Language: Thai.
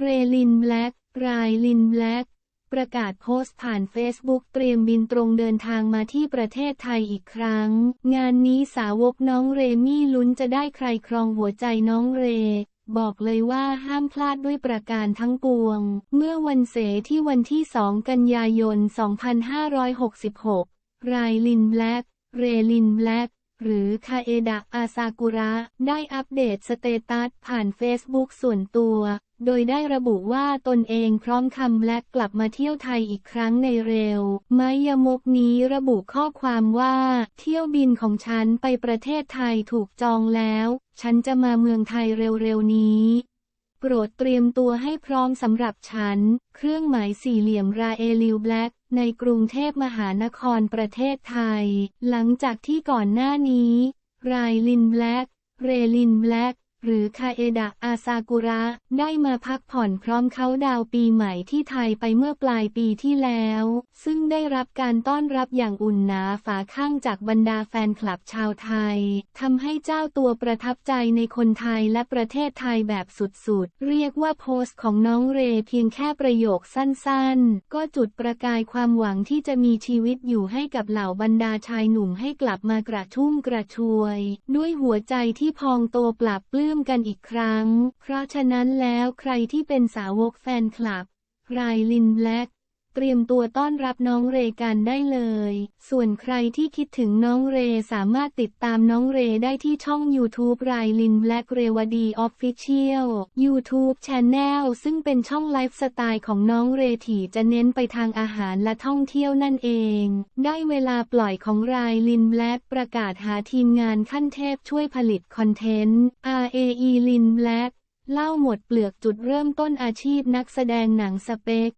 เรลินแบล็กรายลินแบล็กประกาศโพสต์ผ่านเฟซบุ๊กเตรียมบินตรงเดินทางมาที่ประเทศไทยอีกครั้ง งานนี้สาวกน้องเรมี่ลุ้นจะได้ใครครองหัวใจน้องเร บอกเลยว่าห้ามพลาดด้วยประการทั้งปวง เมื่อวันเสที่วันที่ 2 กันยายน 2566 รายลินแบล็กเรลินแบล็กหรือคาเอดะอาซากุระ ได้อัปเดตสเตตัสผ่านเฟซบุ๊กส่วนตัว โดยได้ระบุว่าตนเองพร้อมคำและกลับมาเที่ยวไทยอีกครั้งในเร็ว ไมยมกนี้ระบุข้อความว่า เที่ยวบินของฉันไปประเทศไทยถูกจองแล้ว ฉันจะมาเมืองไทยเร็วๆนี้ โปรดเตรียมตัวให้พร้อมสำหรับฉัน เครื่องหมายสี่เหลี่ยมราเอลิวแบล็กในกรุงเทพมหานครประเทศไทย หลังจากที่ก่อนหน้านี้ รายลินแบล็กเรลินแบล็ก หรือคาเอดะอาซากุระ ได้มาพักผ่อนพร้อมเขาดาวปีใหม่ที่ไทยไปเมื่อปลายปีที่แล้ว ซึ่งได้รับการต้อนรับอย่างอุ่นหนาฝาข้างจากบรรดาแฟนคลับชาวไทยทำให้เจ้าตัวประทับใจในคนไทยและประเทศไทยแบบสุดๆ เรียกว่าโพสต์ของน้องเรเพียงแค่ประโยคสั้นๆ ก็จุดประกายความหวังที่จะมีชีวิตอยู่ให้กับเหล่าบรรดาชายหนุ่มให้กลับมากระชุ่มกระชวย ด้วยหัวใจที่พองโตปราบปลื้มื่มกันอีกครั้ง เพราะฉะนั้นแล้วใครที่เป็นสาวกแฟนคลับ รายลินแบล็ก เตรียมตัวต้อนรับน้องเรกันได้เลย ส่วนใครที่คิดถึงน้องเรสามารถติดตามน้องเรได้ที่ช่อง YouTube รายลินแบล็กเรวดีออฟฟิเชียล YouTube Channel ซึ่งเป็นช่องไลฟ์สไตล์ของน้องเรถีจะเน้นไปทางอาหารและท่องเที่ยวนั่นเอง ได้เวลาปล่อยของรายลินแบล็กประกาศหาทีมงานขั้นเทพช่วยผลิตคอนเทนต์ RAE ลินแบล็กเล่าหมดเปลือกจุดเริ่มต้นอาชีพนักแสดงหนังสเปก